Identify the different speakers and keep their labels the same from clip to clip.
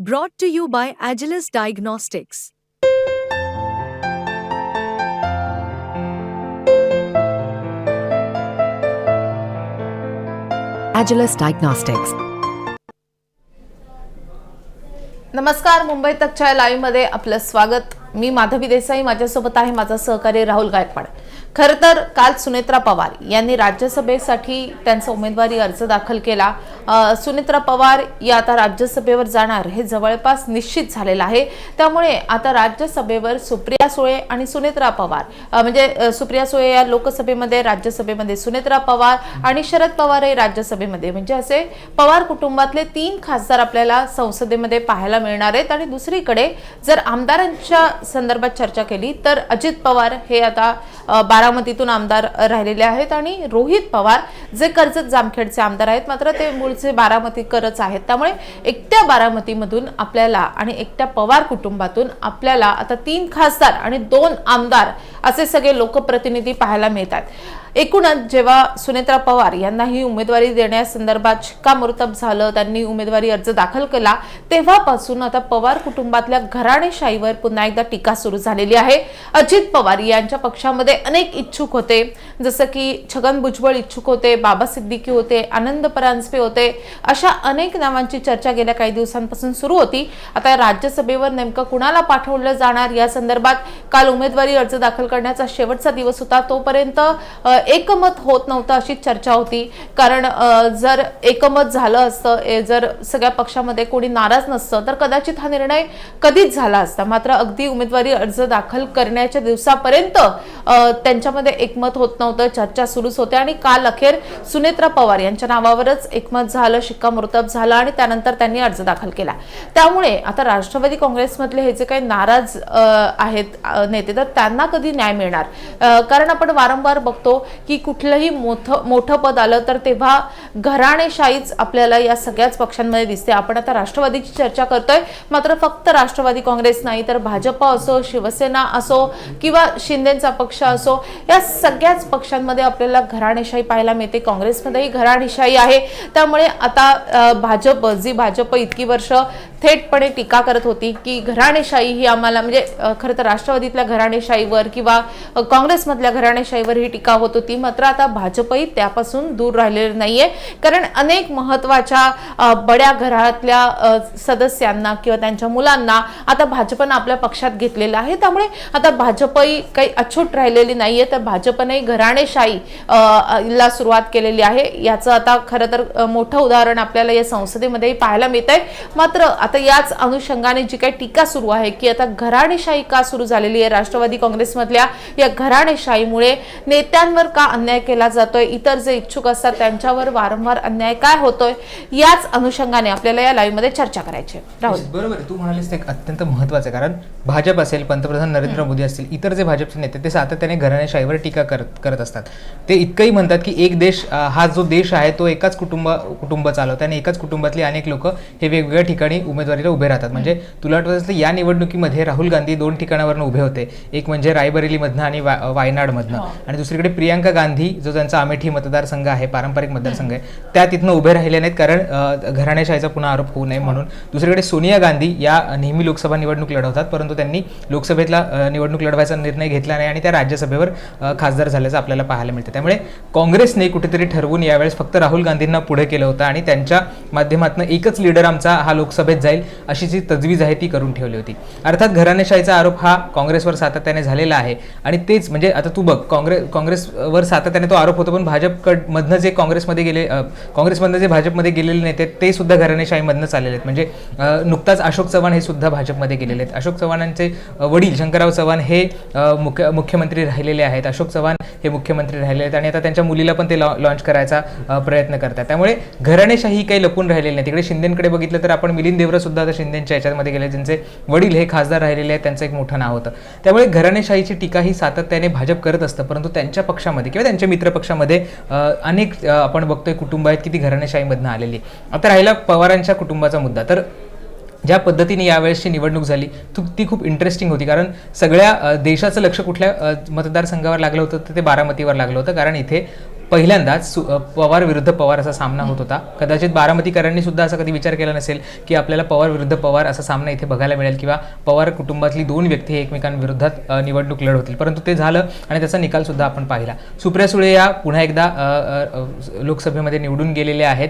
Speaker 1: Brought to you by Agilis Diagnostics.
Speaker 2: Agilis Diagnostics.
Speaker 3: नमस्कार मुंबई तकच्या लाईव्हमध्ये आपलं स्वागत मी माधवी देसाई माझ्यासोबत आहे माझा सहकारी राहुल गायकवाड खरं तर काल सुनेत्रा पवार यांनी राज्यसभेसाठी त्यांचा उमेदवारी अर्ज दाखल केला. सुनेत्रा पवार या आता राज्यसभेवर जाणार हे जवळपास निश्चित झालेलं आहे. त्यामुळे आता राज्यसभेवर सुप्रिया सुळे आणि सुनेत्रा पवार म्हणजे सुप्रिया सुळे या लोकसभेमध्ये राज्यसभेमध्ये सुनेत्रा पवार आणि शरद पवार हे राज्यसभेमध्ये. म्हणजे असे पवार कुटुंबातले तीन खासदार आपल्याला संसदेमध्ये पाहायला मिळणार आहेत. आणि दुसरीकडे जर आमदारांच्या संदर्भात चर्चा केली तर अजित पवार हे आता बारामतीतून आमदार राहिलेले आहेत आणि रोहित पवार जे कर्जत जामखेडचे आमदार आहेत मात्र ते मूळचे बारामतीकरच आहेत. त्यामुळे एकट्या बारामतीमधून आपल्याला आणि एकट्या पवार कुटुंबातून आपल्याला आता तीन खासदार आणि दोन आमदार असे सगळे लोकप्रतिनिधी पाहायला मिळतात. एकूणच जेव्हा सुनेत्रा पवार यांना ही उमेदवारी देण्यासंदर्भात शिक्कामोर्तब झालं त्यांनी उमेदवारी अर्ज दाखल केला तेव्हापासून आता पवार कुटुंबातल्या घराणेशाहीवर पुन्हा एकदा टीका सुरू झालेली आहे. अजित पवार यांच्या पक्षामध्ये अनेक इच्छुक होते जसं की छगन भुजबळ इच्छुक होते बाबा सिद्दीकी होते आनंद परांजपे होते अशा अनेक नावांची चर्चा गेल्या काही दिवसांपासून सुरू होती. आता राज्यसभेवर नेमकं कुणाला पाठवलं जाणार या संदर्भात काल उमेदवारी अर्ज दाखल करण्याचा शेवटचा दिवस होता तोपर्यंत एकमत होत नव्हतं अशी चर्चा होती. कारण जर एकमत झालं असतं ए, जर सगळ्या पक्षामध्ये कोणी नाराज नसतं तर कदाचित हा निर्णय कधीच झाला असता. मात्र अगदी उमेदवारी अर्ज दाखल करण्याच्या दिवसापर्यंत त्यांच्यामध्ये एकमत होत नव्हतं चर्चा सुरूच होते आणि काल अखेर सुनेत्रा पवार यांच्या नावावरच एकमत झालं शिक्कामोर्तब झालं आणि त्यानंतर त्यांनी अर्ज दाखल केला. त्यामुळे आता राष्ट्रवादी काँग्रेसमधले हे जे काही नाराज आहेत नेते तर त्यांना कधी न्याय मिळणार? कारण आपण वारंवार बघतो की कुठलंही मोठं मोठं पद आलं तर तेव्हा घराणेशाहीच आपल्याला या सगळ्याच पक्षांमध्ये दिसते. आपण आता राष्ट्रवादीची चर्चा करतोय. मात्र फक्त राष्ट्रवादी काँग्रेस नाही तर भाजप असो शिवसेना असो किंवा शिंदेचा पक्ष असो या सगळ्याच पक्षांमध्ये आपल्याला घराणेशाही पाहायला मिळते. काँग्रेसमध्येही घराणेशाही आहे. त्यामुळे आता भाजप जी भाजप इतकी वर्ष थेटपणे टीका करत होती की घराणेशाही ही आम्हाला म्हणजे खरं तर राष्ट्रवादीतल्या घराणेशाहीवर किंवा काँग्रेसमधल्या घराणेशाहीवर ही टीका होत होती. मात्र आता भाजपही त्यापासून दूर राहिलेलं नाहीये. कारण अनेक महत्त्वाच्या बड्या घरातल्या सदस्यांना किंवा त्यांच्या मुलांना आता भाजपनं आपल्या पक्षात घेतलेलं आहे. त्यामुळे आता भाजपही काही अछूट राहिलेली नाहीये. तर भाजपने घराणेशाही ला सुरुवात केलेली आहे. याचं आता खरं तर मोठं उदाहरण आपल्याला या संसदेमध्येही पाहायला मिळत आहे मात्र आता याच अनुषंगाने जी काही टीका सुरू आहे की आता घराणेशाही का सुरू झालेली आहे? राष्ट्रवादी काँग्रेसमधल्या या घराणेशाहीमुळे नेत्यांवर का अन्याय केला जातोय? इतर जे इच्छुक असतात त्यांच्यावर वारंवार अन्याय काय होतोय? याच अनुषंगाने आपल्याला या लाईव्हमध्ये चर्चा करायची आहे. राहुल.
Speaker 4: बरोबर तू म्हणालीस ते अत्यंत महत्त्वाचं आहे. कारण भाजप असेल पंतप्रधान नरेंद्र मोदी असतील इतर जे भाजपचे नेते ते सातत्याने घराण्याशाहीवर टीका करत करत असतात. ते इतकंही म्हणतात की एक देश हा जो देश आहे तो एकाच कुटुंब कुटुंब चालवतो आणि एकाच कुटुंबातली अनेक लोक हे वेगवेगळ्या ठिकाणी उमेदवारीला उभे राहतात. म्हणजे तुला आठवत असेल तर या निवडणुकीमध्ये राहुल गांधी दोन ठिकाणावरून उभे होते. एक म्हणजे रायबरेलीमधनं आणि वा- वायनाडमधनं. आणि दुसरीकडे प्रियांका गांधी जो त्यांचा अमेठी मतदारसंघ आहे पारंपरिक मतदारसंघ आहे त्या तिथनं उभे राहिले नाहीत कारण अं, घराण्याशाहीचा पुन्हा आरोप होऊ नये म्हणून. दुसरीकडे सोनिया गांधी या नेहमी लोकसभा निवडणूक लढवतात परंतु त्यांनी लोकसभेतला निवडणूक लढवायचा निर्णय घेतला नाही आणि त्या राज्यसभेवर खासदार झाल्याचं आपल्याला पाहायला मिळतं. त्यामुळे काँग्रेसने कुठेतरी ठरवून यावेळेस फक्त राहुल गांधींना पुढे केलं होतं आणि त्यांच्या माध्यमातून एकच लीडर आमचा हा लोकसभेत जाईल अशी जी तजवीज आहे ती करून ठेवली होती. अर्थात घराणेशाहीचा आरोप हा काँग्रेसवर सातत्याने झालेला आहे. आणि तेच म्हणजे आता तू बघ काँग्रेस काँग्रेसवर सातत्याने तो आरोप होतो पण भाजपकडमधनं जे काँग्रेसमध्ये गेले काँग्रेसमधनं जे भाजपमध्ये गेलेले नेते ते सुद्धा घराणेशाहीमधनंच आलेले आहेत. म्हणजे नुकताच अशोक चव्हाण हे सुद्धा भाजपमध्ये गेलेले आहेत. अशोक चव्हाणांचे वडील शंकरराव चव्हाण हे मुख्य मुख्यमंत्री राहिलेले आहेत. अशोक चव्हाण हे मुख्यमंत्री राहिले आहेत आणि आता त्यांच्या मुलीला पण ते लॉ लॉन्च करायचा प्रयत्न करतात. त्यामुळे घराणेशाही काही लपून राहिलेली नाही. तिकडे शिंदेकडे बघितलं तर आपण मिलिंद देवरा सुद्धा आता शिंदेच्या याच्यामध्ये गेले ज्यांचे वडील हे खासदार राहिलेले आहेत त्यांचं एक मोठं नाव होतं त्यामुळे घराणेशाहीची टीका ही सातत्याने भाजप करत असतं परंतु त्यांच्या पक्षामध्ये किंवा त्यांच्या मित्रपक्षामध्ये अनेक आपण बघतोय कुटुंब आहेत की ती घराणेशाहीमधनं आलेली आहे. आता राहिला पवारांच्या कुटुंबाचा मुद्दा तर ज्या पद्धतीने यावेळेसची निवडणूक झाली ती खूप इंटरेस्टिंग होती कारण सगळ्या देशाचं लक्ष कुठल्या मतदारसंघावर लागलं होतं तर ते बारामतीवर लागलं होतं कारण इथे पहिल्यांदाच सु- पवार विरुद्ध पवार असा सामना होत होता. कदाचित बारामतीकरांनी सुद्धा असा कधी विचार केला नसेल की आपल्याला पवार विरुद्ध पवार असा सामना इथे बघायला मिळेल किंवा पवार कुटुंबातली दोन व्यक्ती हे एकमेकांविरोधात निवडणूक लढवतील. परंतु ते झालं आणि त्याचा निकाल सुद्धा आपण पाहिला. सुप्रिया सुळे या पुन्हा एकदा लोकसभेमध्ये निवडून गेलेले आहेत.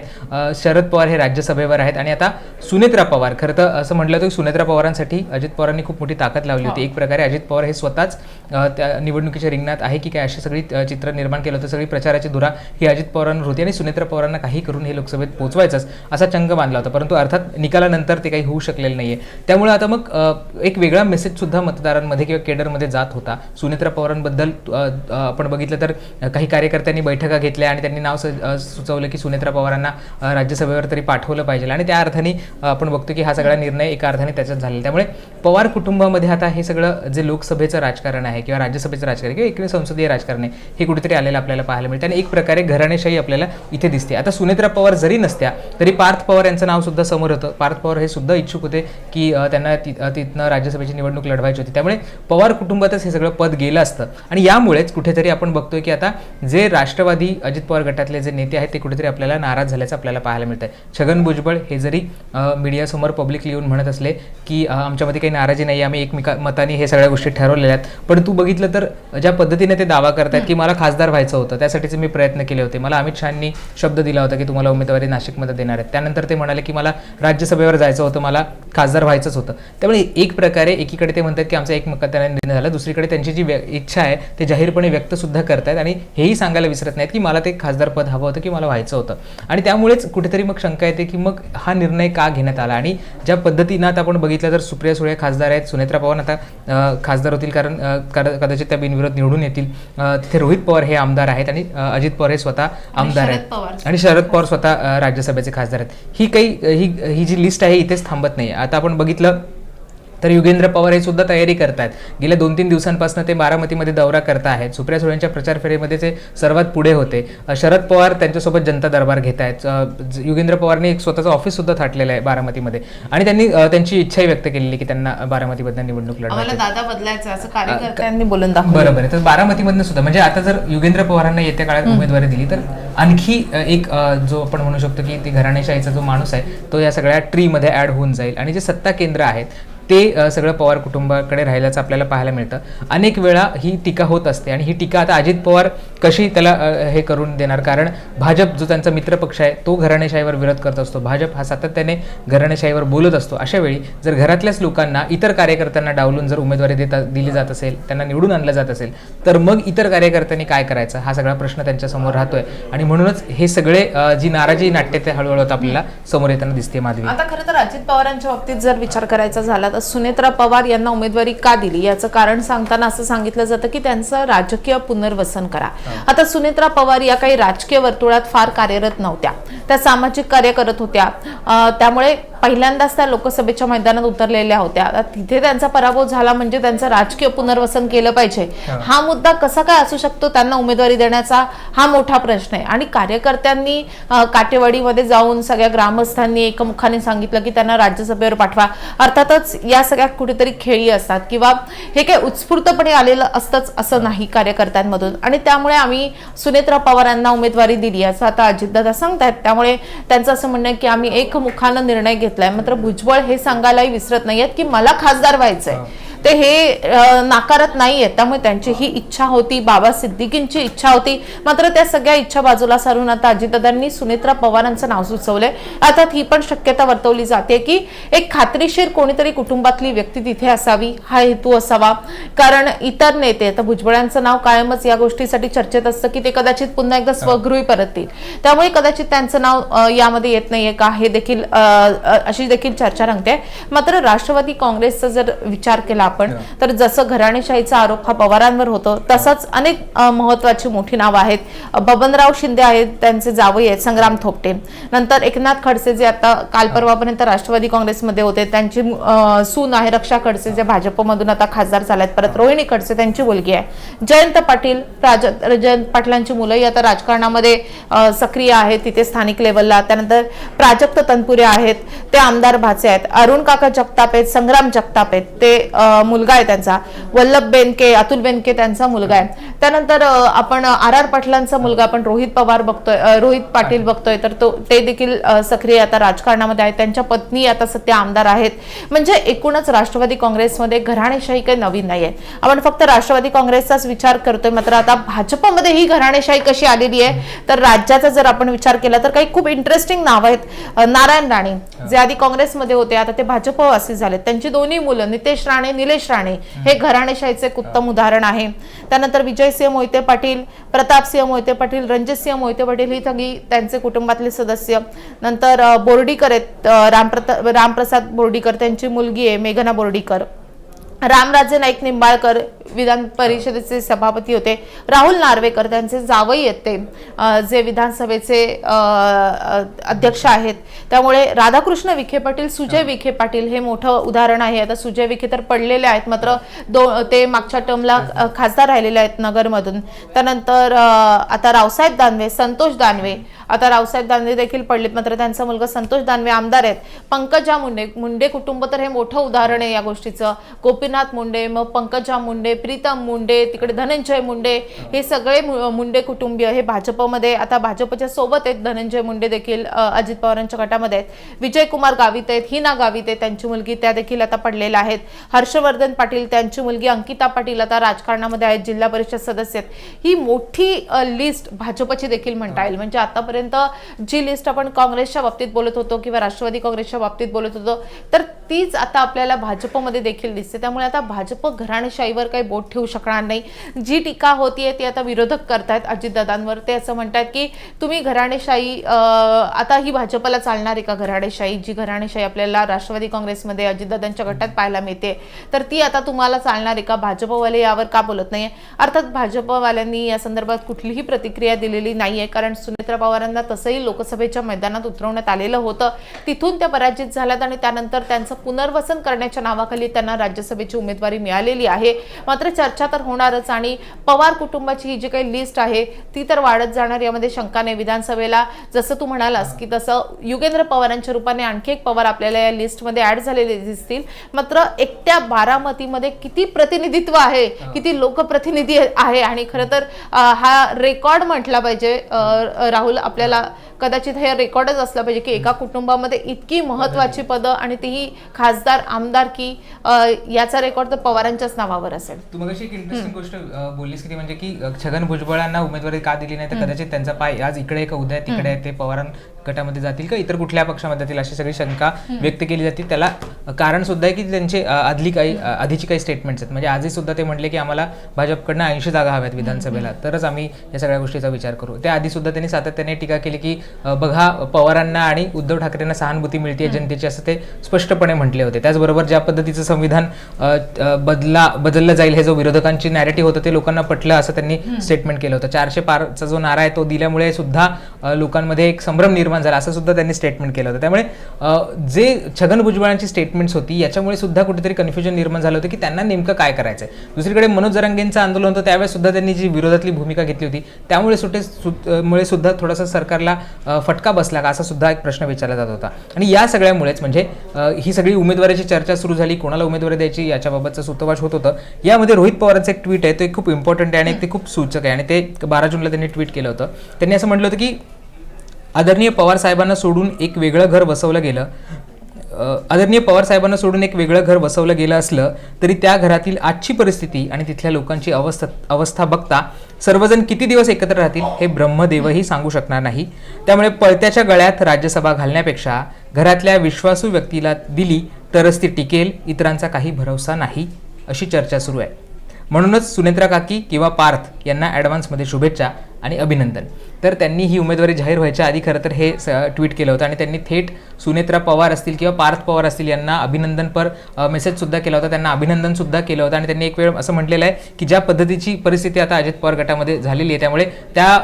Speaker 4: शरद पवार हे राज्यसभेवर आहेत आणि आता सुनेत्रा पवार खरं तर असं म्हटलं तर सुनेत्रा पवारांसाठी अजित पवारांनी खूप मोठी ताकद लावली होती. एक प्रकारे अजित पवार हे स्वतःच त्या निवडणुकीच्या रिंगणात आहे की काय अशी सगळी चित्र निर्माण केलं होतं सगळी प्रचाराची धुरा ही अजित पवारांवर होती आणि सुनेत्रा पवारांना काही करून हे लोकसभेत पोहोचवायचंच असा चंग बांधला होता. परंतु अर्थात निकालानंतर ते काही होऊ शकलेलं नाहीये. त्यामुळे आता मग एक वेगळा मेसेज सुद्धा मतदारांमध्ये किंवा केडरमध्ये जात होता. सुनेत्रा पवारांबद्दल आपण बघितलं तर काही कार्यकर्त्यांनी बैठका घेतल्या आणि त्यांनी नाव सुचवलं की सुनेत्रा पवारांना राज्यसभेवर तरी पाठवलं पाहिजे. आणि त्या अर्थाने आपण बघतो की हा सगळा निर्णय एका अर्थाने त्याच्यात झालेला त्यामुळे पवार कुटुंबामध्ये आता हे सगळं जे लोकसभेचं राजकारण आहे किंवा राज्यसभेचं राजकारण किंवा इकडे संसदीय राजकारण आहे हे कुठेतरी आलेलं आपल्याला पाहायला मिळतं. आणि एक प्रकारे घराणेशाही आपल्याला इथे दिसते. आता सुनेत्रा पवार जरी नसत्या तरी पार्थ पवार यांचं नाव सुद्धा समोर होतं. पार्थ पवार हे सुद्धा इच्छुक होते की त्यांना तिथनं राज्यसभेची निवडणूक लढवायची होती. त्यामुळे पवार कुटुंबातच हे सगळं पद गेलं असतं. आणि यामुळेच कुठेतरी आपण बघतोय की आता जे राष्ट्रवादी अजित पवार गटातले जे नेते आहेत ते कुठेतरी आपल्याला नाराज झाल्याचं आपल्याला पाहायला मिळतंय. छगन भुजबळ हे जरी मीडियासमोर पब्लिकली येऊन म्हणत असले की आमच्यामध्ये काही नाराजी नाही आम्ही एकमेका मताने हे सगळ्या गोष्टी ठरवलेल्या आहेत. पण तू बघितलं तर ज्या पद्धतीने ते दावा करतायत की मला खासदार व्हायचं होतं त्यासाठीचे मी प्रयत्न केले होते. मला अमित शहानी शब्द दिला होता की तुम्हाला उमेदवारी नाशिकमध्ये देणार आहेत. त्यानंतर ते म्हणाले की मला राज्यसभेवर जायचं होतं मला खासदार व्हायचंच होतं. त्यामुळे एक प्रकारे एकीकडे ते म्हणतात की आमचा एक मताने निर्णय झाला. दुसरीकडे त्यांची जी व्य- इच्छा आहे ते जाहीरपणे व्यक्तसुद्धा करतायत आणि हेही सांगायला विसरत नाहीत की मला ते खासदार पद हवं होतं की मला व्हायचं होतं. आणि त्यामुळेच कुठेतरी मग शंका येते की मग हा निर्णय का घेण्यात आला? आणि ज्या पद्धतीनं आता आपण बघितलं तर सुप्रिया सुळे खासदार आहेत सुनेत्रा पवार आता खासदार होतील कारण कदाचित त्या बिनविरोध निवडून येतील. तिथे रोहित पवार हे आमदार आहेत आणि अजित पवार हे स्वतः आमदार आहेत. आणि शरद पवार स्वतः राज्यसभेचे खासदार आहेत ही काही ही ही जी लिस्ट आहे इथेच थांबत नाही आता आपण बघितलं तर युगेंद्र पवार हे सुद्धा तयारी करतायत. गेल्या दोन तीन दिवसांपासून ते बारामतीमध्ये दौरा करत आहेत सुप्रिया सुळेंच्या प्रचार फेरीमध्ये ते सर्वात पुढे होते. शरद पवार त्यांच्यासोबत जनता दरबार घेत आहेत युगेंद्र पवारने एक स्वतःचं ऑफिस सुद्धा थाटलेलं आहे बारामतीमध्ये. आणि त्यांनी त्यांची इच्छाही व्यक्त केलेली की त्यांना बारामतीमधनं निवडणूक लढवायची.
Speaker 3: दादा बदलायचं असं कार्यकर्त्यांनी बोलून
Speaker 4: बरोबर आहे. तर बारामतीमधनं सुद्धा म्हणजे आता जर युगेंद्र पवारांना येत्या काळात उमेदवारी दिली तर आणखी एक जो आपण म्हणू शकतो की ती घराणेशाहीचा जो माणूस आहे तो या सगळ्या ट्रीमध्ये ऍड होऊन जाईल. आणि जे सत्ता केंद्र आहेत ते सगळं पवार कुटुंबाकडे राहिल्याचं आपल्याला पाहायला मिळतं. अनेक वेळा ही टीका होत असते आणि ही टीका आता अजित पवार कशी त्याला हे करून देणार? कारण भाजप जो त्यांचा मित्रपक्ष आहे तो घराणेशाहीवर विरोध करत असतो. भाजप हा सातत्याने घराणेशाहीवर बोलत असतो. अशा वेळी जर घरातल्याच लोकांना इतर कार्यकर्त्यांना डावलून जर उमेदवारी देता दिली जात असेल त्यांना निवडून आणलं जात असेल तर मग इतर कार्यकर्त्यांनी काय करायचं? हा सगळा प्रश्न त्यांच्यासमोर राहतोय. आणि म्हणूनच हे सगळे जी नाराजी नाट्य ते हळूहळू आपल्याला समोर येताना दिसते माधवी.
Speaker 3: आता खरं तर अजित पवारांच्या बाबतीत जर विचार करायचा झाला तर सुनेत्रा पवार यांना उमेदवारी का दिली? याचं कारण सांगताना असं सांगितलं जातं की त्यांचं राजकीय पुनर्वसन करा. आता सुनेत्रा पवार या काही राजकीय वर्तुळात फार कार्यरत नव्हत्या. त्या सामाजिक कार्य करत होत्या. त्यामुळे पहिल्यांदाच त्या लोकसभेच्या मैदानात उतरलेल्या होत्या. तिथे त्यांचा पराभव झाला म्हणजे त्यांचं राजकीय पुनर्वसन केलं पाहिजे. हा. मुद्दा कसा काय असू शकतो त्यांना उमेदवारी देण्याचा? हा मोठा प्रश्न आहे. आणि कार्यकर्त्यांनी काटेवाडीमध्ये जाऊन सगळ्या ग्रामस्थांनी एकमुखाने सांगितलं की त्यांना राज्यसभेवर पाठवा. अर्थातच या सगळ्या कुठेतरी खेळी असतात किंवा हे काही उत्स्फूर्तपणे आलेलं असतंच असं नाही कार्यकर्त्यांमधून. आणि त्यामुळे आम्ही सुनेत्रा पवारांना उमेदवारी दिली असं आता अजितदादा सांगतायत. त्यामुळे त्यांचं असं म्हणणं आहे की आम्ही एकमुखानं निर्णय घेतलाय. मात्र भुजबळ हे सांगायलाही विसरत नाहीयेत की मला खासदार व्हायचंय. ते हे नाकारत नाहीये त्यामुळे त्यांची ही इच्छा होती बाबा सिद्दीकींची इच्छा होती. मात्र त्या सगळ्या इच्छा बाजूला सारून आता अजितदादांनी सुनेत्रा पवारांचं नाव सुचवलंय. अर्थात ही पण शक्यता वर्तवली जाते की एक खात्रीशीर कोणीतरी कुटुंबातली व्यक्ती तिथे असावी हा हेतू असावा. कारण इतर नेते आता भुजबळांचं नाव कायमच या गोष्टीसाठी चर्चेत असतं की ते कदाचित पुन्हा एकदा स्वगृही परततील. त्यामुळे कदाचित त्यांचं नाव यामध्ये येत नाहीये का? हे देखील अशी देखील चर्चा रंगते. मात्र राष्ट्रवादी काँग्रेसचा जर विचार केला आपण. तर जसं घराणेशाहीचा आरोप हा पवारांवर होतो तसंच अनेक महत्वाची मोठी नावं आहेत. बबनराव शिंदे आहेत त्यांचे जावई आहेत संग्राम थोपटे. नंतर एकनाथ खडसे जे आता काल परवापर्यंत राष्ट्रवादी काँग्रेसमध्ये होते त्यांची सून आहे रक्षा खडसे जे भाजपमधून आता खासदार झाल्यात परत रोहिणी खडसे त्यांची मुलगी आहे. जयंत पाटील जयंत पाटलांची मुलंही आता राजकारणामध्ये सक्रिय आहेत तिथे स्थानिक लेवलला. त्यानंतर प्राजक्त तनपुरे आहेत ते आमदार भाचे आहेत. अरुण काका जगताप आहेत संग्राम जगताप आहेत. ते मुलगा आहे त्यांचा. वल्लभ बेनके अतुल बेनके त्यांचा मुलगा आहे. त्यानंतर आपण आर आर पाटलांचा मुलगा आपण रोहित पवार बघतोय रोहित पाटील बघतोय. तर तो ते देखील सक्रिय आता राजकारणामध्ये आहेत. त्यांच्या पत्नी आता सध्या आमदार आहेत. म्हणजे एकूणच राष्ट्रवादी काँग्रेसमध्ये घराणेशाही काही नवीन नाही आहे आपण फक्त राष्ट्रवादी काँग्रेसचाच विचार करतोय मात्र आता भाजपमध्ये ही घराणेशाही कशी आलेली आहे? तर राज्याचा जर आपण विचार केला तर काही खूप इंटरेस्टिंग नाव आहेत. नारायण राणे जे आधी काँग्रेसमध्ये होते आता ते भाजपवासी झाले त्यांची दोन्ही मुलं नितेश राणे निलेश राणे हे घराणेशाहीचे एक उत्तम उदाहरण आहे. त्यानंतर विजयसिंह मोहिते पाटील प्रतापसिंह मोहिते पाटील रणजितसिंह मोहिते पाटील ही सगळी त्यांचे कुटुंबातले सदस्य. नंतर बोर्डीकर आहेत रामप्रता रामप्रसाद बोर्डीकर त्यांची मुलगी आहे मेघना बोर्डीकर. रामराजे नाईक निंबाळकर विधान परिषदेचे सभापती होते. राहुल नार्वेकर त्यांचे जावई येते. जे विधानसभेचे अध्यक्ष आहेत. त्यामुळे राधाकृष्ण विखे पाटील सुजय विखे पाटील हे मोठं उदाहरण आहे. आता सुजय विखे तर पडलेले आहेत. मात्र दो ते मागच्या टर्मला खासदार राहिलेले आहेत नगरमधून. त्यानंतर आता रावसाहेब दानवे संतोष दानवे. आता रावसाहेब दानवे देखील पडलेत. मात्र त्यांचा मुलगा संतोष दानवे आमदार आहेत. पंकजा मुंडे मुंडे कुटुंब तर हे मोठं उदाहरण आहे या गोष्टीचं. गोपी गोपीनाथ मुंडे मग पंकजा मुंडे प्रीतम मुंडे तिकडे धनंजय मुंडे हे सगळे मुंडे कुटुंबीय हे भाजपमध्ये आता भाजपच्या सोबत आहेत धनंजय मुंडे देखील अजित पवारांच्या गटामध्ये आहेत. विजय कुमार गावित आहेत हिना गावित आहे त्यांची मुलगी त्या देखील आता पडलेल्या आहेत. हर्षवर्धन पाटील त्यांची मुलगी अंकिता पाटील आता राजकारणामध्ये आहेत जिल्हा परिषद सदस्य आहेत. ही मोठी लिस्ट भाजपची देखील म्हणता येईल. म्हणजे आतापर्यंत जी लिस्ट आपण काँग्रेसच्या बाबतीत बोलत होतो किंवा राष्ट्रवादी काँग्रेसच्या बाबतीत बोलत होतो तर तीच आता आपल्याला भाजपमध्ये देखील दिसते. त्यामुळे आता भाजप घराणेशाहीवर काही बोट ठेवू शकणार नाही. जी टीका होतीये ती आता विरोधक करतायत अजितदादांवर. ते असं म्हणतात की तुम्ही घराणेशाही आता ही भाजपला चालणार आहे का घराणेशाही? जी घराणेशाही आपल्याला राष्ट्रवादी काँग्रेसमध्ये अजितदादांच्या गटात पाहायला मिळते तर ती आता तुम्हाला चालणार आहे का? भाजपवाले यावर का बोलत नाहीये? अर्थात भाजपवाल्यांनी या संदर्भात कुठलीही प्रतिक्रिया दिलेली नाहीये कारण सुनेत्रा पवारांना तसंही लोकसभेच्या मैदानात उतरवण्यात आलेलं होतं. तिथून त्या पराजित झाल्यात आणि त्यानंतर त्यांचं पुनर्वसन करण्याच्या नावाखाली त्यांना राज्यसभेच्या राज्यसभेची उमेदवारी मिळालेली आहे. मात्र चर्चा तर होणारच आणि पवार कुटुंबाची ही जी काही लिस्ट आहे ती तर वाढत जाणार. यामध्ये शंका नाही. विधानसभेला जसं तू म्हणालास की तसं युगेंद्र पवारांच्या रूपाने आणखी एक पवार आपल्याला या लिस्टमध्ये ऍड झालेले दिसतील. मात्र एकट्या बारामतीमध्ये किती प्रतिनिधित्व आहे किती लोकप्रतिनिधी आहे आणि खरं तर हा रेकॉर्ड म्हटला पाहिजे. राहुल आपल्याला कदाचित हे रेकॉर्डच असलं पाहिजे की एका कुटुंबामध्ये इतकी महत्वाची पदं आणि तीही खासदार आमदारकी अं, याचा रेकॉर्ड तर पवारांच्याच नावावर असेल.
Speaker 4: तू मग एक इंटरेस्टिंग गोष्ट बोललीस की ती म्हणजे की छगन भुजबळांना उमेदवारी का दिली नाही तर कदाचित त्यांचा पाय आज इकडे का उद्या तिकडे आहे ते पवारां गटामध्ये जातील का? इतर कुठल्या पक्षामध्ये जातील? अशी सगळी शंका व्यक्त केली जाते. त्याला कारण सुद्धा आहे की त्यांचे अं, आदली काही आधीची काही स्टेटमेंट्स आहेत. म्हणजे आजही सुद्धा ते म्हटले की आम्हाला भाजपकडनं ऐंशी जागा हव्यात विधानसभेला. तरच आम्ही या सगळ्या गोष्टीचा विचार करू. त्या आधी सुद्धा त्यांनी सातत्याने टीका केली की बघा पवारांना आणि उद्धव ठाकरेंना सहानुभूती मिळते जनतेची असं ते स्पष्टपणे म्हटले होते. त्याचबरोबर ज्या पद्धतीचं संविधान बदला बदललं जाईल हे जो विरोधकांची नॅरेटिव्ह होतं ते लोकांना पटलं असं त्यांनी स्टेटमेंट केलं होतं. चारशे पारचा जो नारा आहे तो दिल्यामुळे सुद्धा लोकांमध्ये एक संभ्रम निर्माण झाला असं सुद्धा त्यांनी स्टेटमेंट केलं होतं. त्यामुळे जे छगन भुजबळांची स्टेटमेंट्स होती याच्यामुळे सुद्धा कुठेतरी कन्फ्युजन निर्माण झालं होतं की त्यांना नेमकं काय करायचं आहे दुसरीकडे मनोज जरांगेंचं आंदोलन होतं त्यावेळेस सुद्धा त्यांनी जी विरोधातली भूमिका घेतली होती त्यामुळे सुटे मुळे सुद्धा थोडासा सरकारला फटका बसला का असा सुद्धा एक प्रश्न विचारला जात होता. आणि या सगळ्यामुळेच म्हणजे ही सगळी उमेदवाराची चर्चा सुरू झाली कोणाला उमेदवारी द्यायची याच्याबाबतचं सूतवाच होत होतं. यामध्ये रोहित पवारांचं एक ट्विट आहे ते खूप इम्पॉर्टंट आहे आणि ते खूप सूचक आहे. आणि ते बारा जूनला त्यांनी ट्विट केलं होतं. त्यांनी असं म्हटलं होतं की आदरणीय पवार साहेबांना सोडून एक वेगळं घर बसवलं गेलं. आदरणीय पवार साहेबांना सोडून एक वेगळं घर बसवलं गेलं असलं तरी त्या घरातील आजची परिस्थिती आणि तिथल्या लोकांची अवस्था अवस्था बघता सर्वजण किती दिवस एकत्र राहतील हे ब्रह्मदेवही सांगू शकणार नाही. त्यामुळे पळत्याच्या गळ्यात राज्यसभा घालण्यापेक्षा घरातल्या विश्वासू व्यक्तीला दिली तरच ती टिकेल इतरांचा काही भरोसा नाही अशी चर्चा सुरू आहे. म्हणूनच सुनेत्रा काकी किंवा पार्थ यांना ॲडव्हान्समध्ये शुभेच्छा आणि अभिनंदन. तर त्यांनी ही उमेदवारी जाहीर व्हायच्या आधी खरं तर हे स ट्विट केलं होतं आणि त्यांनी थेट सुनेत्रा पवार असतील किंवा पार्थ पवार असतील यांना अभिनंदनपर मेसेजसुद्धा केला होता. त्यांना अभिनंदनसुद्धा केलं होतं आणि त्यांनी एक वेळ असं म्हटलेलं आहे की ज्या पद्धतीची परिस्थिती आता अजित पवार गटामध्ये झालेली आहे त्यामुळे त्या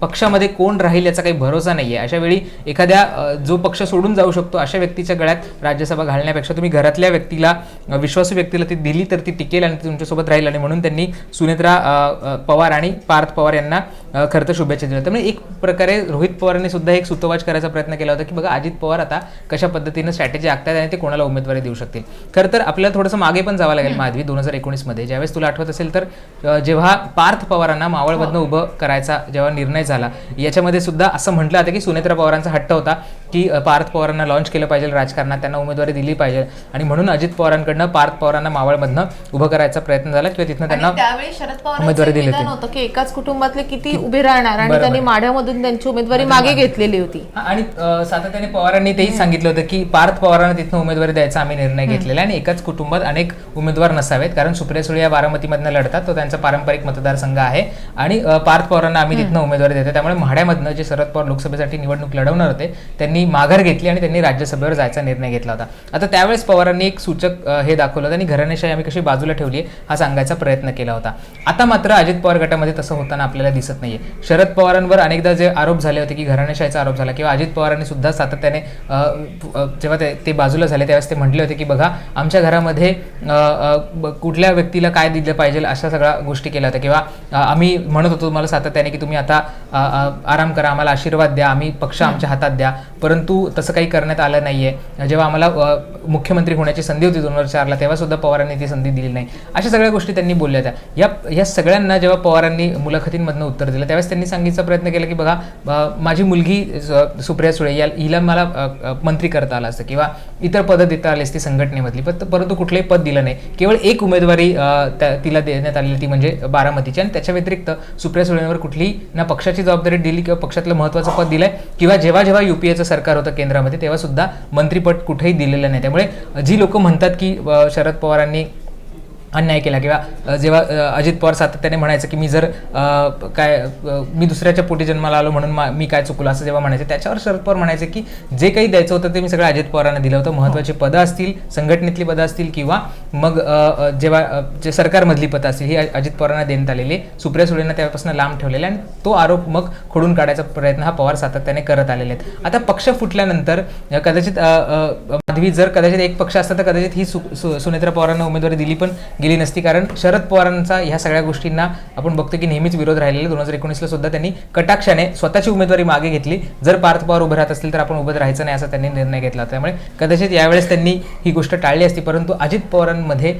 Speaker 4: पक्षामध्ये कोण राहील याचा काही भरोसा नाही आहे अशा वेळी एखाद्या जो पक्ष सोडून जाऊ शकतो अशा व्यक्तीच्या गळ्यात राज्यसभा घालण्यापेक्षा तुम्ही घरातल्या व्यक्तीला विश्वासू व्यक्तीला ती दिली तर ती टिकेल आणि ती तुमच्यासोबत राहील. आणि म्हणून त्यांनी सुनेत्रा पवार आणि पार्थ पवार यांना खरं तर शुभेच्छा दिल्या. त्यामुळे एक प्रकारे रोहित पवारांनी सुद्धा एक सुतोवाच करायचा प्रयत्न केला होता की बघा अजित पवार आता कशा पद्धतीनं स्ट्रॅटेजी आखतात आणि ते कोणाला उमेदवारी देऊ शकतील. खरं तर आपल्याला थोडंसं मागे पण जावं लागेल माधवी दोन हजार एकोणीसमध्ये. ज्यावेळेस तुला आठवत असेल तर जेव्हा पार्थ पवारांना मावळमधनं उभं करायचा जेव्हा निर्णय झाला याच्यामध्ये सुद्धा असं म्हटलं होतं की सुनेत्रा पवारांचा हट्ट होता. की पार्थ पवारांना लॉन्च केलं पाहिजे राजकारणात त्यांना उमेदवारी दिली पाहिजे. आणि म्हणून अजित पवारांकडनं पार्थ पवारांना मावळमधनं उभं करायचा प्रयत्न झाला किंवा तिथनं त्यांना
Speaker 3: आणि त्यावेळी शरद
Speaker 4: उमेदवारी दिली होती.
Speaker 3: की एकाच कुटुंबातले किती उभे राहणार आणि. त्यांनी माढ्यामधून त्यांची उमेदवारी मागे घेतलेली होती.
Speaker 4: आणि सातत्याने पवारांनी तेही सांगितलं होतं की पार्थ पवारांना तिथनं उमेदवारी द्यायचा आम्ही निर्णय घेतलेला आणि एकाच कुटुंबात अनेक उमेदवार नसावेत. कारण सुप्रिया सुळे या बारामतीमधनं लढतात तो त्यांचा पारंपरिक मतदारसंघ आहे. आणि पार्थ पवारांना आम्ही तिथनं उमेदवारी देतो त्यामुळे म्हाड्यामधनं जे शरद पवार लोकसभेसाठी निवडणूक लढवणार होते त्यांनी माघार घेतली आणि त्यांनी राज्यसभेवर जायचा निर्णय घेतला होता. आता त्यावेळेस पवारांनी एक सूचक हे दाखवलं होतं आणि घराणेशाही आम्ही कशी बाजूला ठेवली हा सांगायचा प्रयत्न केला होता. आता मात्र अजित पवार गटामध्ये तसं होताना आपल्याला दिसत नाहीये. शरद पवारांवर अनेकदा जे आरोप झाले होते की घराणेशाहीचा आरोप झाला किंवा अजित पवारांनी सुद्धा सातत्याने जेव्हा ते- ते बाजूला झाले त्यावेळेस ते म्हटले होते की बघा आमच्या घरामध्ये कुठल्या व्यक्तीला काय दिलं पाहिजे अशा सगळ्या गोष्टी केल्या होत्या. किंवा आम्ही म्हणत होतो तुम्हाला सातत्याने की तुम्ही आता आराम करा आम्हाला आशीर्वाद द्या आम्ही पक्ष आमच्या हातात द्या. परंतु तसं काही करण्यात आलं नाही आहे जेव्हा आम्हाला मुख्यमंत्री होण्याची संधी होती दोन हजार चारला तेव्हा सुद्धा पवारांनी ती संधी दिली नाही. अशा सगळ्या गोष्टी त्यांनी बोलल्या त्या या या सगळ्यांना जेव्हा पवारांनी मुलाखतींमधनं उत्तर दिलं त्यावेळेस त्यांनी सांगितचा प्रयत्न केला की बघा माझी मुलगी स- सुप्रिया सुळे या हिला मला मंत्री करता आलं असतं किंवा इतर पदं देता आली असती संघटनेमधली पण परंतु कुठलंही पद दिलं नाही. केवळ एक उमेदवारी त्या- तिला देण्यात आलेली ती म्हणजे बारामतीची आणि त्याच्या व्यतिरिक्त सुप्रिया सुळेंवर कुठलीही ना पक्षाची जबाबदारी दिली किंवा पक्षातलं महत्त्वाचं पद दिलंय किंवा जेव्हा जेव्हा युपीएचं सरकार होतं केंद्रामध्ये तेव्हा सुद्धा मंत्रीपद कुठेही दिलेलं नाही. त्यामुळे जी लोक म्हणतात की शरद पवारांनी अन्याय केला किंवा जेव्हा अजित पवार सातत्याने म्हणायचं की मी जर काय मी दुसऱ्याच्या पोटी जन्माला आलो म्हणून मी काय चुकलो असं जेव्हा म्हणायचं त्याच्यावर शरद पवार म्हणायचे की जे काही द्यायचं होतं ते मी सगळं अजित पवारांना दिलं होतं. महत्त्वाची पदं असतील संघटनेतली पदं असतील किंवा मग जेव्हा जे सरकारमधली पदं असतील ही अजित पवारांना देण्यात आलेली. सुप्रिया सुळेंना त्यापासून लांब ठेवलेले आणि तो आरोप मग खोडून काढायचा प्रयत्न हा पवार सातत्याने करत आलेले आहेत. आता पक्ष फुटल्यानंतर कदाचित माधवी जर कदाचित एक पक्ष असता तर कदाचित ही सु- सु- सुनेत्रा पवारांना उमेदवारी दिली पण गेली नसती. कारण शरद पवारांचा ह्या सगळ्या गोष्टींना आपण बघतो की नेहमीच विरोध राहिलेला. दोन हजार एकोणीसला सुद्धा त्यांनी कटाक्षाने स्वतःची उमेदवारी मागे घेतली. जर पार्थ पवार उभे राहत असतील तर आपण उभं राहायचं नाही असा त्यांनी निर्णय घेतला. त्यामुळे कदाचित यावेळेस त्यांनी ही गोष्ट टाळली असती. परंतु अजित पवारांमध्ये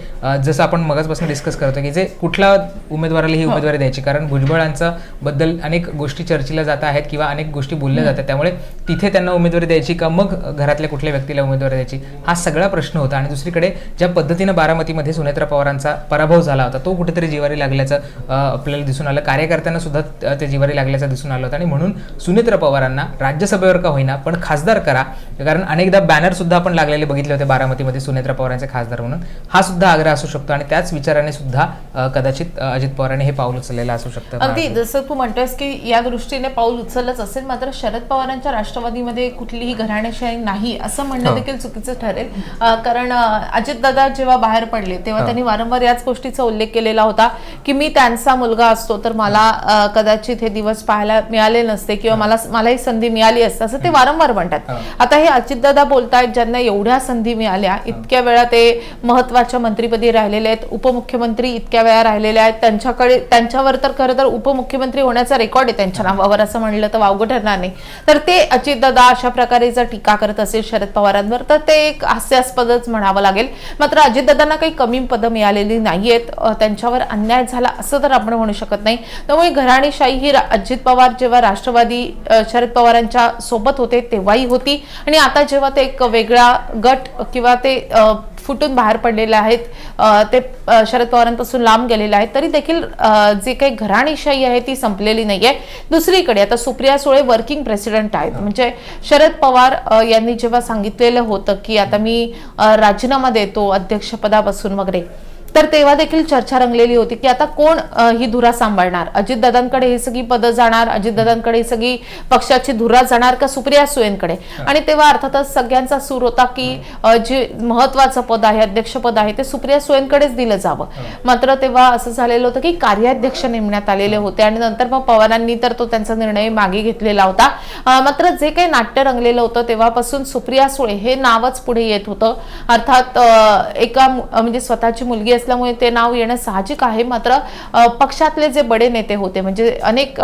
Speaker 4: जसं आपण मगाचपासून डिस्कस करतो की जे कुठल्या उमेदवाराला ही उमेदवारी द्यायची. कारण भुजबळांचा बद्दल अनेक गोष्टी चर्चेला जात आहेत किंवा अनेक गोष्टी बोलल्या जातात. त्यामुळे तिथे त्यांना उमेदवारी द्यायची का मग घरातल्या कुठल्या व्यक्तीला उमेदवारी द्यायची? हा सगळा प्रश्न होता. आणि दुसरीकडे ज्या पद्धतीनं बारामतीमध्ये सुनेत्रा पवारांचा पराभव झाला होता. तो कुठेतरी जिवारी लागल्याचं आपल्याला दिसून आलं. कार्यकर्त्यांना सुद्धा त- जिवारी लागल्याचं दिसून आलं होतं. आणि म्हणून सुनेत्रा पवारांना राज्यसभेवर का होईना पण खासदार करा. कारण अनेकदा बॅनर सुद्धा आपण लागलेले बघितले होते बारामतीमध्ये सुनेत्रा पवारांचे खासदार म्हणून. हा सुद्धा आग्रह असू शकतो. आणि त्याच विचाराने सुद्धा कदाचित अजित पवारांनी हे पाऊल उचललेलं असू शकतं.
Speaker 3: अगदी. जसं तू म्हणतोयस की या दृष्टीने पाऊल उचललंच असेल मात्र शरद पवारांच्या राष्ट्रवादीमध्ये कुठलीही घराणेशाही नाही असं म्हणणं
Speaker 4: हो.
Speaker 3: देखील चुकीचं ठरेल. कारण अजित दादा जेव्हा बाहेर पडले तेव्हा
Speaker 4: हो.
Speaker 3: त्यांनी वारंवार याच गोष्टीचा उल्लेख केलेला होता की मी त्यांचा मुलगा असतो तर मला कदाचित हे दिवस पाहायला मिळाले नसते किंवा मला मलाही संधी मिळाली असते असं ते वारंवार म्हणतात.
Speaker 4: हो.
Speaker 3: आता हे अजितदादा बोलतायत ज्यांना एवढ्या संधी मिळाल्या इतक्या वेळा ते महत्त्वाच्या मंत्रीपदी राहिलेले आहेत उपमुख्यमंत्री इतक्या वेळा राहिलेले आहेत त्यांच्याकडे त्यांच्यावर तर खरं तर उपमुख्यमंत्री होण्याचा रेकॉर्ड आहे त्यांच्या नावावर असं म्हणलं तर वावगं ठरणार नाही. तर ते अजितदादा अशा प्रकारे जर टीका करत असेल शरद पवारांवर तर ते एक हास्यास्पदच म्हणावं लागेल. मात्र अजितदादांना काही कमी पदं मिळालेली नाही आहेत त्यांच्यावर अन्याय झाला असं तर आपण म्हणू शकत नाही. त्यामुळे घराणेशाही ही अजित पवार जेव्हा राष्ट्रवादी शरद पवारांच्या सोबत होते तेव्हाही होती. आणि आता जेव्हा ते एक वेगळा गट किंवा ते फुटून बाहेर पडलेले आहेत ते शरद पवारांपासून लांब गेलेले आहेत तरी देखील जे काही घराणेशाही आहे ती संपलेली नाहीये. दुसरीकडे आता सुप्रिया सुळे वर्किंग प्रेसिडेंट आहेत. म्हणजे शरद पवार यांनी जेव्हा सांगितलेलं होतं की आता मी राजीनामा देतो अध्यक्षपदापासून वगैरे तर तेव्हा देखील चर्चा रंगलेली होती की आता कोण ही धुरा सांभाळणार? अजितदादांकडे ही सगळी पदं जाणार? अजितदादांकडे ही सगळी पक्षाची धुरा जाणार का सुप्रिया सुळेंकडे? आणि तेव्हा अर्थातच सगळ्यांचा सूर होता की जे महत्वाचं पद आहे अध्यक्षपद आहे ते सुप्रिया सुळेंकडेच दिलं जावं. मात्र तेव्हा असं झालेलं होतं की कार्याध्यक्ष नेमण्यात आलेले होते आणि नंतर मग पवारांनी तर तो त्यांचा निर्णय मागे घेतलेला होता. मात्र जे काही नाट्य रंगलेलं होतं तेव्हापासून सुप्रिया सुळे हे नावच पुढे येत होतं. अर्थात एका म्हणजे स्वतःची मुलगी असल्यामुळे ते नाव येणं साहजिक आहे. मात्र पक्षातले जे बडे नेते होते म्हणजे अनेक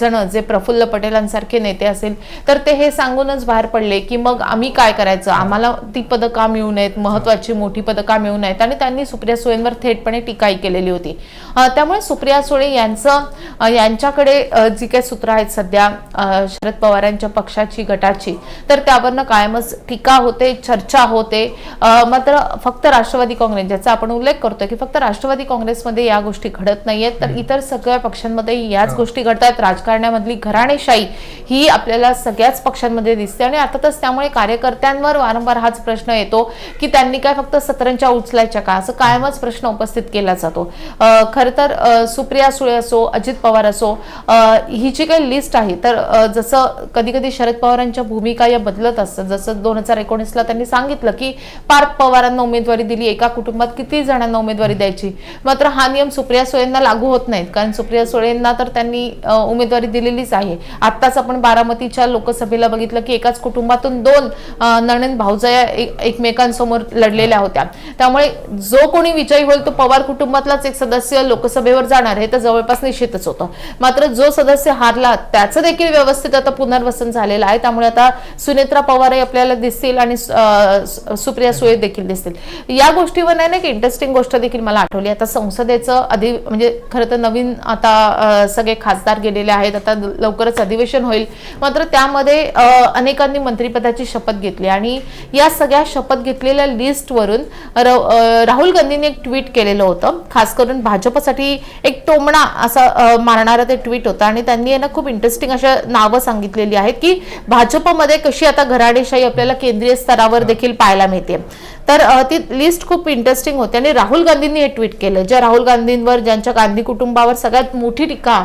Speaker 3: जण जे प्रफुल्ल पटेलांसारखे नेते असेल तर ते हे सांगूनच बाहेर पडले की मग आम्ही काय करायचं? आम्हाला ती पदं का मिळू नयेत? महत्वाची मोठी पदं का मिळू नयेत? आणि त्यांनी सुप्रिया सुळेंवर थेटपणे टीकाही केलेली होती. त्यामुळे सुप्रिया सुळे यांचं यांच्याकडे जी काही सूत्र आहेत सध्या शरद पवारांच्या पक्षाची गटाची तर त्यावरनं कायमच टीका होते चर्चा होते. मात्र फक्त राष्ट्रवादी काँग्रेस ज्याचा आपण उल्लेख करतोय की फक्त राष्ट्रवादी काँग्रेसमध्ये या गोष्टी घडत नाहीयेत तर इतर सगळ्या पक्षांमध्ये याच गोष्टी घडतात राजकारणामधली घराणेशाही ही आपल्याला सगळ्याच पक्षांमध्ये दिसते आणि अर्थातच त्यामुळे कार्यकर्त्यांवर वारंवार हाच प्रश्न येतो की त्यांनी काय फक्त सतरंच्या उचलायच्या का? असं कायमच प्रश्न उपस्थित केला जातो. खरं तर सुप्रिया सुळे असो अजित पवार असो ही जी काही लिस्ट आहे तर जसं कधी कधी शरद पवारांच्या भूमिका या बदलत असतात. जसं दोन हजार एकोणीसला त्यांनी सांगितलं की पार्थ पवारांना उमेदवारी दिली एका कुटुंबात किती जणांना उमेदवारी द्यायची. मात्र हा नियम सुप्रिया सुळेंना लागू होत नाहीत. कारण सुप्रिया सुळेंना तर त्यांनी उमेदवारी दिलेलीच आहे. आत्ताच आपण बारामतीच्या लोकसभेला बघितलं की एकाच कुटुंबातून दोन नणंद भाऊजया एक- एकमेकांसमोर लढलेल्या होत्या. त्यामुळे जो कोणी विजयी होईल तो पवार कुटुंबातलाच एक सदस्य लोकसभेवर जाणार हे तर जवळपास निश्चितच होतं. मात्र जो सदस्य हारला त्याचं देखील व्यवस्थित आता पुनर्वसन झालेलं आहे. त्यामुळे आता सुनेत्रा पवारही आपल्याला दिसतील आणि सुप्रिया सुळे देखील दिसतील. या गोष्टीवर नाही ना की इंटरेस्टिंग गोष्ट देखील मला आठवली. आता संसदेचं अधि म्हणजे खरं तर नवीन आता सगळे खासदार गेलेले आहेत. आता लवकरच अधिवेशन होईल. मात्र त्यामध्ये अनेकांनी मंत्रिपदाची शपथ घेतली आणि या सगळ्या शपथ घेतलेल्या लिस्टवरून राहुल गांधींनी एक ट्विट केलेलं होतं. खास करून भाजपसाठी एक टोमणा असा मारणारं ते ट्विट होतं आणि त्यांनी आहे ना खूप इंटरेस्टिंग अशा नावं सांगितलेली आहेत की भाजपमध्ये कशी आता घराडेशाही आपल्याला केंद्रीय स्तरावर देखील पाहायला मिळते. तर ती लिस्ट खूप इंटरेस्टिंग होती आणि राहुल गांधींनी हे ट्विट केलं ज्या राहुल गांधींवर ज्यांच्या गांधी कुटुंबावर सगळ्यात मोठी टीका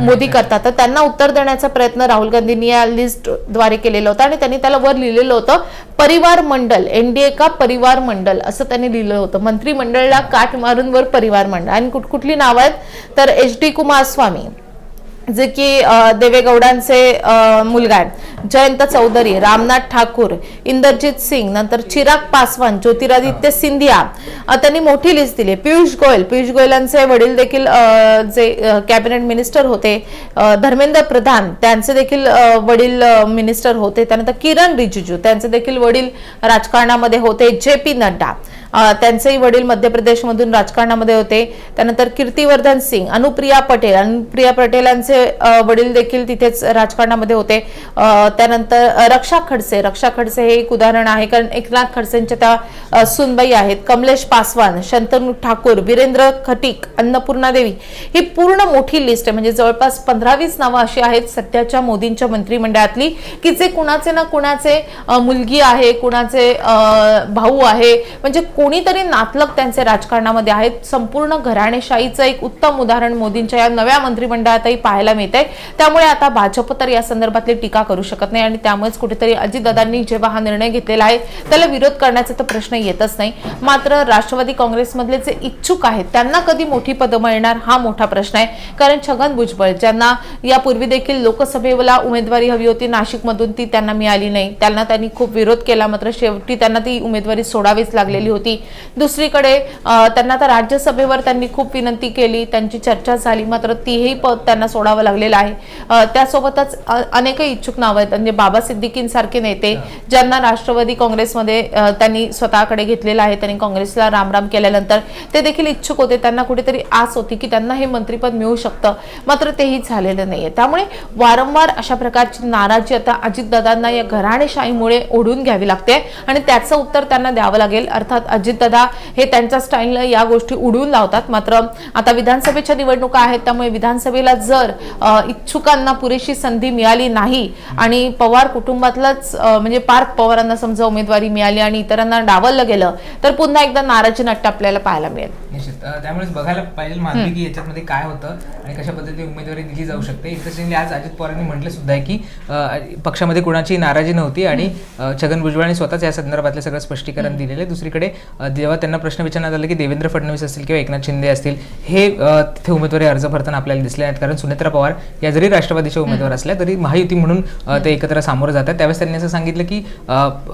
Speaker 3: मोदी करतात तर त्यांना उत्तर देण्याचा प्रयत्न राहुल गांधींनी या लिस्टद्वारे केलेला होता आणि त्यांनी त्याला वर लिहिलेलं होतं परिवार मंडल एनडीए का परिवार मंडल? असं त्यांनी लिहिलं होतं. मंत्रिमंडळला काठ मारून वर परिवार मंडळ. आणि कुठ कुठली नावं आहेत? तर एच डी कुमारस्वामी जे की देवेगौडांचे मुलगा आहेत जयंत चौधरी रामनाथ ठाकूर इंदरजीत सिंग नंतर चिराग पासवान ज्योतिरादित्य सिंधिया. त्यांनी मोठी लिस्ट दिली. पियुष गोयल. पियुष गोयलांचे वडील देखील जे कॅबिनेट मिनिस्टर होते. धर्मेंद्र प्रधान त्यांचे देखील वडील मिनिस्टर होते. त्यानंतर किरण रिजिजू त्यांचे देखील वडील राजकारणामध्ये होते. J P Nadda. त्यांचेही वडील मध्य प्रदेशमधून राजकारणामध्ये होते. त्यानंतर कीर्तिवर्धन सिंग अनुप्रिया पटेल अनुप्रिया पटेलांचे यांचे वडील देखील तिथेच राजकारणामध्ये होते. त्यानंतर रक्षा खडसे रक्षा खडसे हे एक उदाहरण आहे कारण एकनाथ खडसेंच्या त्या सुनबाई आहेत. कमलेश पासवान शंतनू ठाकूर वीरेंद्र खटीक अन्नपूर्णा देवी ही पूर्ण मोठी लिस्ट आहे. म्हणजे जवळपास पंधरावीस नावं अशी आहेत सध्याच्या मोदींच्या मंत्रिमंडळातली की जे कुणाचे ना कुणाचे मुलगी आहे कुणाचे भाऊ आहे. म्हणजे कोणीतरी नातलग त्यांचे राजकारणामध्ये आहेत. संपूर्ण घराणेशाहीचं एक उत्तम उदाहरण मोदींच्या या नव्या मंत्रिमंडळातही पाहायला मिळतंय. त्यामुळे आता भाजप तर या संदर्भातली टीका करू शकत नाही आणि त्यामुळेच कुठेतरी अजितदादांनी जेव्हा हा निर्णय घेतलेला आहे त्याला विरोध करण्याचा तर प्रश्न येतच नाही. मात्र राष्ट्रवादी काँग्रेसमधले जे इच्छुक आहेत त्यांना कधी मोठी पदं मिळणार हा मोठा प्रश्न आहे. कारण छगन भुजबळ ज्यांना यापूर्वी देखील लोकसभेला उमेदवारी हवी होती नाशिकमधून ती त्यांना मिळाली नाही. त्यांना त्यांनी खूप विरोध केला मात्र शेवटी त्यांना ती उमेदवारी सोडावीच लागलेली होती. दुसरीकडे अं, त्यांना आता राज्यसभेवर त्यांनी खूप विनंती केली त्यांची चर्चा झाली मात्र तीही पद त्यांना सोडावं लागलेलं आहे. त्यासोबतच अनेक इच्छुक नाव आहेत म्हणजे बाबा सिद्दीकींसारखे नेते ज्यांना राष्ट्रवादी काँग्रेसमध्ये त्यांनी स्वतःकडे घेतलेलं आहे त्यांनी काँग्रेसला रामराम केल्यानंतर ते देखील इच्छुक होते त्यांना कुठेतरी आस होती की त्यांना हे मंत्रिपद मिळू शकतं मात्र तेही झालेलं नाहीये. त्यामुळे वारंवार अशा प्रकारची नाराजी आता अजितदादांना या घराणेशाहीमुळे ओढून घ्यावी लागते आणि त्याचं उत्तर त्यांना द्यावं लागेल अर्थात अजितदादा हे त्यांच्या स्टाईलनं या गोष्टी उडवून लावतात. मात्र आता विधानसभेच्या निवडणुका आहेत त्यामुळे विधानसभेला जर इच्छुकांना पुरेशी संधी मिळाली नाही आणि पवार कुटुंबातलंच म्हणजे पार्थ पवारांना समजा उमेदवारी मिळाली आणि इतरांना डावललं गेलं तर पुन्हा एकदा नाराजी नाट्य आपल्याला पाहायला मिळेल.
Speaker 4: त्यामुळेच बघायला पाहिजे की याच्यामध्ये काय होतं आणि कशा पद्धतीने उमेदवारी दिली जाऊ शकते. इंटरेस्टिंगली आज अजित पवारांनी म्हटलं सुद्धा आहे की पक्षामध्ये कुणाची नाराजी नव्हती आणि छगन भुजबळांनी स्वतःच या संदर्भातलं सगळं स्पष्टीकरण दिलेलं आहे. दुसरीकडे जेव्हा त्यांना प्रश्न विचारण्यात आला की देवेंद्र फडणवीस असतील किंवा एकनाथ शिंदे असतील हे तिथे उमेदवारी अर्ज भरताना आपल्याला दिसले नाहीत. कारण सुनेत्रा पवार या जरी राष्ट्रवादीच्या उमेदवार असल्या तरी महायुती म्हणून ते एकत्र सामोरं जातात. त्यावेळेस त्यांनी असं सांगितलं की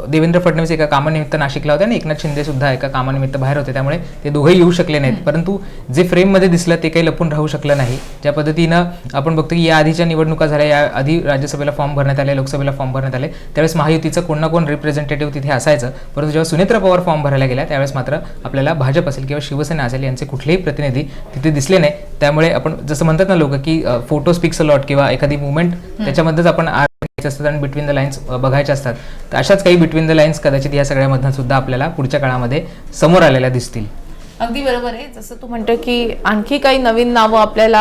Speaker 4: देवेंद्र फडणवीस एका कामानिमित्त नाशिकला होते आणि एकनाथ शिंदे सुद्धा एका कामानिमित्त बाहेर होते. त्यामुळे ते दोघेही येऊ शकले नाहीत. परंतु जे फ्रेममध्ये दिसलं ते काही लपून राहू शकलं नाही. ज्या पद्धतीनं आपण बघतो की या आधीच्या निवडणुका झाल्या या आधी राज्यसभेला फॉर्म भरण्यात आले लोकसभेला फॉर्म भरण्यात आले त्यावेळेस महायुतीचं कोण ना कोण रिप्रेझेंटेटिव्ह तिथे असायचं. परंतु जेव्हा सुनेत्रा पवार फॉर्म भरायला गेल्या त्यावेळेस मात्र आपल्याला भाजप असेल किंवा शिवसेना असेल यांचे कुठलेही प्रतिनिधी तिथे दिसले नाही. त्यामुळे आपण जसं म्हणतात ना लोक की फोटो स्पिक्स लॉट किंवा एखादी मुवमेंट त्याच्यामध्येच आपण असतात आणि बिटवीन द लाईन्स बघायच्या असतात. तर अशाच काही बिटवीन द लाईन्स कदाचित या सगळ्यामधनं सुद्धा आपल्याला पुढच्या काळामध्ये समोर आलेल्या दिसतील.
Speaker 3: अगदी बरोबर आहे. जसं तू म्हणतो की आणखी काही नवीन नावं आपल्याला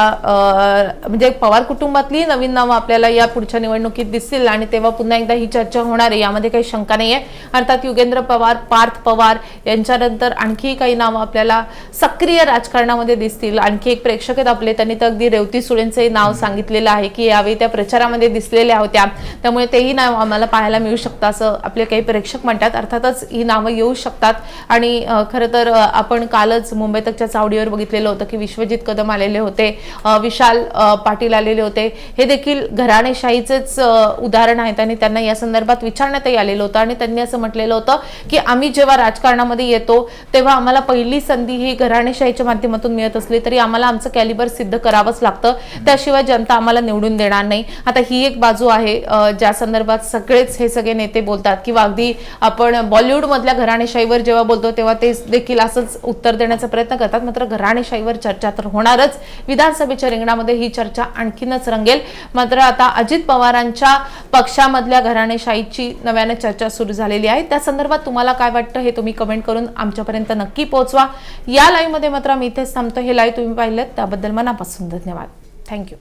Speaker 3: म्हणजे पवार कुटुंबातली नवीन नावं आपल्याला या पुढच्या निवडणुकीत दिसतील आणि तेव्हा पुन्हा एकदा ही चर्चा होणार आहे. यामध्ये काही शंका नाही आहे. अर्थात युगेंद्र पवार पार्थ पवार यांच्यानंतर आणखी काही नावं आपल्याला सक्रिय राजकारणामध्ये दिसतील. आणखी एक प्रेक्षक आहेत आपले त्यांनी तर अगदी रेवती सुळेंचे नाव सांगितलेलं आहे की यावेळी त्या प्रचारामध्ये दिसलेल्या होत्या. त्यामुळे तेही नाव आम्हाला पाहायला मिळू शकतं असं आपले काही प्रेक्षक म्हणतात. अर्थातच ही नावं येऊ शकतात आणि खरं तर आपण काल कालच मुंबई तकच्या चावडीवर बघितलेलं होतं की विश्वजित कदम आलेले होते विशाल पाटील आलेले होते. हे देखील घराणेशाहीचेच उदाहरण आहेत आणि त्यांना या संदर्भात विचारण्यातही आलेलं होतं आणि त्यांनी असं म्हटलेलं होतं की आम्ही जेव्हा राजकारणामध्ये येतो तेव्हा आम्हाला पहिली संधी ही घराणेशाहीच्या माध्यमातून मिळत असली तरी आम्हाला आमचं कॅलिबर सिद्ध करावंच लागतं. त्याशिवाय जनता आम्हाला निवडून देणार नाही. आता ही एक बाजू आहे ज्या संदर्भात सगळेच हे सगळे नेते बोलतात किंवा अगदी आपण बॉलिवूडमधल्या घराणेशाहीवर जेव्हा बोलतो तेव्हा ते देखील असंच उत्तर देण्याचा प्रयत्न करतात. मात्र घराणेशाहीवर चर्चा तर होणारच. विधानसभेच्या रिंगणामध्ये ही चर्चा आणखीनच रंगेल. मात्र आता अजित पवारांच्या पक्षामधल्या घराणेशाहीची नव्याने चर्चा सुरू झालेली आहे. त्या संदर्भात तुम्हाला काय वाटतं हे तुम्ही कमेंट करून आमच्यापर्यंत नक्की पोहोचवा. या लाईव्हमध्ये मात्र आम्ही इथेच थांबतो. हे लाईव्ह तुम्ही पाहिलं त्याबद्दल मनापासून धन्यवाद. थँक्यू